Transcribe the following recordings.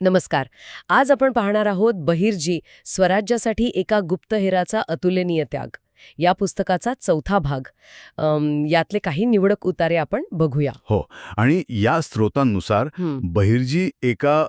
नमस्कार. आज आपण पाहणार आहोत बहिर्जी स्वराज्यासाठी एका गुप्तहेराचा अतुलनीय त्याग. या पुस्तकाचा चौथा भाग. यातले काही निवडक उतारे आपण बघूया. हो आणि या स्रोतांनुसार बहिर्जी एका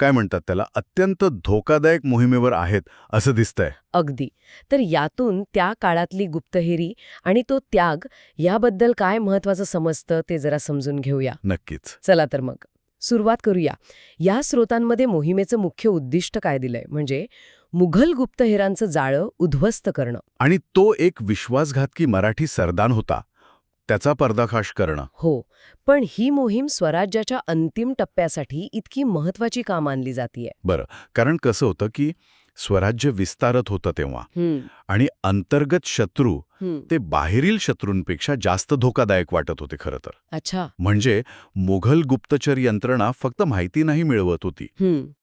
काय म्हणतात त्याला अत्यंत धोकादायक मोहिमेवर आहेत असं दिसतंय. अगदी. तर यातून त्या काळातली गुप्तहेरी आणि तो त्याग याबद्दल काय महत्वाचं समजतं ते जरा समजून घेऊया. नक्कीच. चला तर मग. सुरुवात करूया. या स्रोतांमध्ये मोहिमेचं मुख्य उद्दिष्ट काय दिलंय? म्हणजे मुघल गुप्तहेरांचं जाळं उद्ध्वस्त करणं. आणि तो एक विश्वासघातकी मराठी सरदान होता त्याचा पर्दाफाश करणं. हो पण ही मोहीम स्वराज्याच्या अंतिम टप्प्यासाठी इतकी महत्वाची का मानली जातीये. कारण कसं होतं की स्वराज्य विस्तारत होतं तेव्हा. आणि अंतर्गत शत्रू ते बाहेरील शत्रूंपेक्षा जास्त धोकादायक वाटत होते खरं तर. अच्छा. म्हणजे मुघल गुप्तचर यंत्रणा फक्त माहिती नाही मिळवत होती.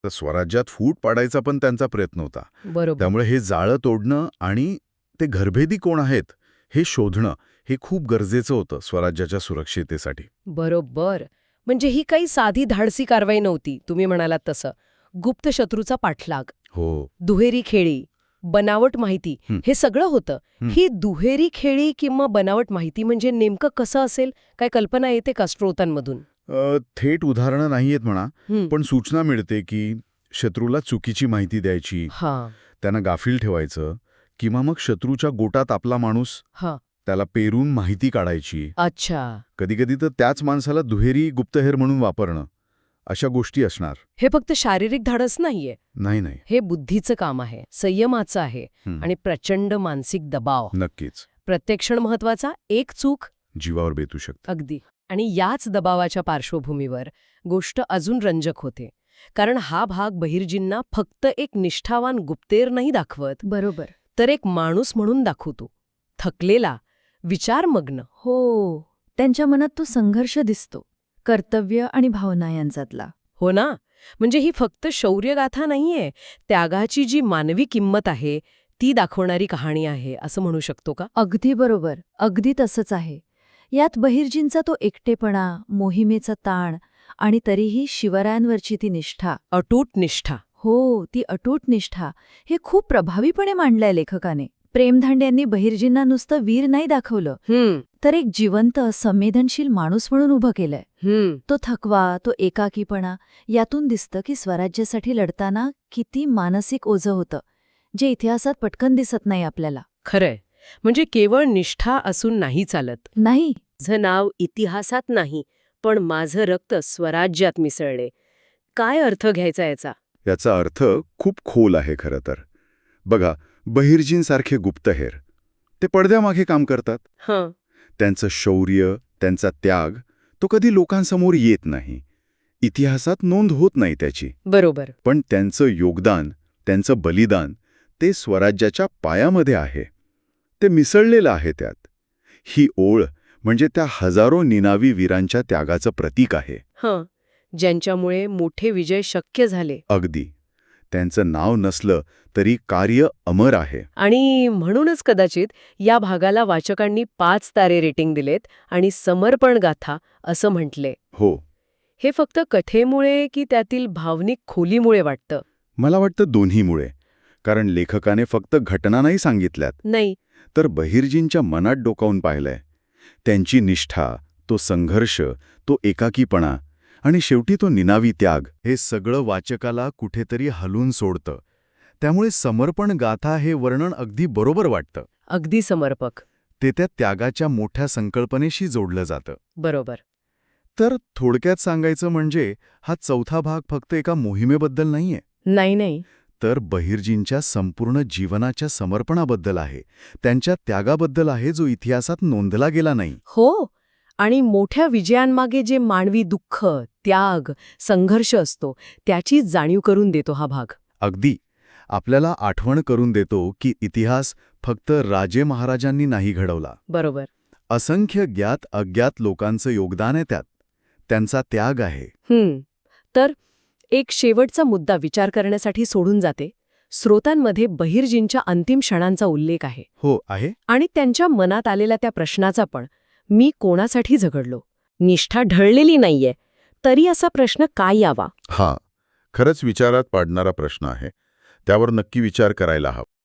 तर स्वराज्यात फूट पाडायचा पण त्यांचा प्रयत्न होता. बरोबर. त्यामुळे हे जाळं तोडणं आणि ते घरभेदी कोण आहेत हे शोधणं हे खूप गरजेचं होतं स्वराज्याच्या सुरक्षितेसाठी. बरोबर. म्हणजे ही काही साधी धाडसी कारवाई नव्हती तुम्ही म्हणालात तसं. गुप्त शत्रूचा पाठलाग. हो. दुहेरी खेळी बनावट माहिती हं. सगळं होतं. हं. दुहेरी खेळी किंवा बनावट माहिती म्हणजे नेमकं कसं असेल? काय कल्पना येते का स्त्रोतांमधून? थेट उदाहरणं नाहीयेत म्हणा. पण सूचना मिळते की शत्रूला चुकीची माहिती द्यायची. त्यांना गाफील ठेवायचं किंवा मग शत्रूच्या गोटात आपला माणूस हा. त्याला पेरून माहिती काढायची. अच्छा. कधीकधी तर त्याच माणसाला दुहेरी गुप्तहेर म्हणून वापरणं. अशा गोष्टी असणार. हे फक्त शारीरिक धाडस नाहीये. नाही नाही. हे बुद्धीचं काम आहे संयमाचं आहे हं. आणि प्रचंड मानसिक दबाव. नक्कीच. प्रत्येक क्षण महत्त्वाचा एक चूक जीवावर बेतू शकतं. अगदी. आणि याच दबावाच्या पार्श्वभूमीवर गोष्ट अजून रंजक होते. कारण हा भाग बहिर्जींना फक्त एक निष्ठावान गुप्तेर नाही दाखवत बरोबर. तर एक माणूस म्हणून दाखवतो थकलेला विचारमग्न. हो त्यांच्या मनात तो संघर्ष दिसतो. कर्तव्य आणि भावना यांच्यातला. हो ना? म्हणजे ही फक्त शौर्यगाथा नाहीये. त्यागाची जी मानवी किंमत आहे ती दाखवणारी कहाणी आहे असं म्हणू शकतो का? अगदी बरोबर. अगदी तसंच आहे. यात बहिर्जींचा तो एकटेपणा मोहिमेचा ताण आणि तरीही शिवरायांवरची ती निष्ठा. अटूट निष्ठा. हो ती अटूट निष्ठा हे खूप प्रभावीपणे मांडलंय लेखकाने. प्रेमधांड यांनी बहिर्जींना नुसतं वीर नाही दाखवलं. तर एक जिवंत संवेदनशील माणूस म्हणून उभं केलंय. तो थकवा तो एकाकीपणा यातून दिसतं की स्वराज्यासाठी लढताना किती मानसिक ओझं होतं जे इतिहासात पटकन दिसत नाही आपल्याला. खरंय. म्हणजे केवळ निष्ठा असून नाही चालत. नाही. माझं नाव इतिहासात नाही पण माझं रक्त स्वराज्यात मिसळले. काय अर्थ घ्यायचा याचा? याचा अर्थ खूप खोल आहे खरं तर. बघा बहिर्जींसारखे गुप्तहेर ते पडद्यामागे काम करतात. हं. त्यांचं शौर्य त्यांचा त्याग तो कधी लोकांसमोर येत नाही. इतिहासात नोंद होत नाही त्याची. बरोबर. पण त्यांचं योगदान त्यांचं बलिदान ते स्वराज्याच्या पायामध्ये आहे. ते मिसळलेलं आहे त्यात. ही ओळ म्हणजे त्या हजारो निनावी वीरांच्या त्यागाचं प्रतीक आहे. हं ज्यांच्यामुळे मोठे विजय शक्य झाले. अगदी. त्यांचं नाव नसलं तरी कार्य अमर आहे. आणि म्हणूनच कदाचित या भागाला वाचकांनी पाच तारे रेटिंग दिलेत आणि समर्पण गाथा असं म्हटले. हो. हे फक्त कथेमुळे की त्यातील भावनिक खोलीमुळे वाटतं? मला वाटतं दोन्हीमुळे कारण लेखकाने फक्त घटना नाही सांगितल्यात. नाही. तर बहिर्जींच्या मनात डोकावून पाहिलंय. त्यांची निष्ठा तो संघर्ष तो एकाकीपणा आणि शेवटी तो निनावी त्याग हे सगळं वाचकाला कुठेतरी हलून सोडतं. त्यामुळे समर्पण गाथा हे वर्णन अगदी बरोबर वाटतं. अगदी समर्पक. ते त्या त्यागाच्या मोठ्या संकल्पनेशी जोडलं जातं. बरोबर. तर थोडक्यात सांगायचं म्हणजे हा चौथा भाग फक्त एका मोहिमेबद्दल नाहीये. नाही नाही. तर बहिर्जींच्या संपूर्ण जीवनाच्या समर्पणाबद्दल आहे. त्यांच्या त्यागाबद्दल आहे जो इतिहासात नोंदला गेला नाही. हो. आणि मोठ्या विजयांमागे जे मानवी दुःख त्याग संघर्ष असतो त्याची जाणीव करून देतो हा भाग. अगदी. आपल्याला आठवण करून देतो की इतिहास फक्त राजे महाराजांनी नाही घडवला. बरोबर. असंख्य ज्ञात अज्ञात लोकांचं योगदान आहे त्यात. त्यांचा त्याग आहे. हम्म तर एक शेवटचा मुद्दा विचार करण्यासाठी सोडून जाते. स्रोतांमध्ये बहिर्जींच्या अंतिम क्षणांचा उल्लेख आहे. हो आहे. आणि त्यांच्या मनात आलेल्या त्या प्रश्नाचा पण. मी कोणासाठी झगडलो? निष्ठा ढळलेली नाहीये. तरी असा प्रश्न काय यावा? हा खरंच विचारात पाडणारा प्रश्न आहे. त्यावर नक्की विचार करायला हवा.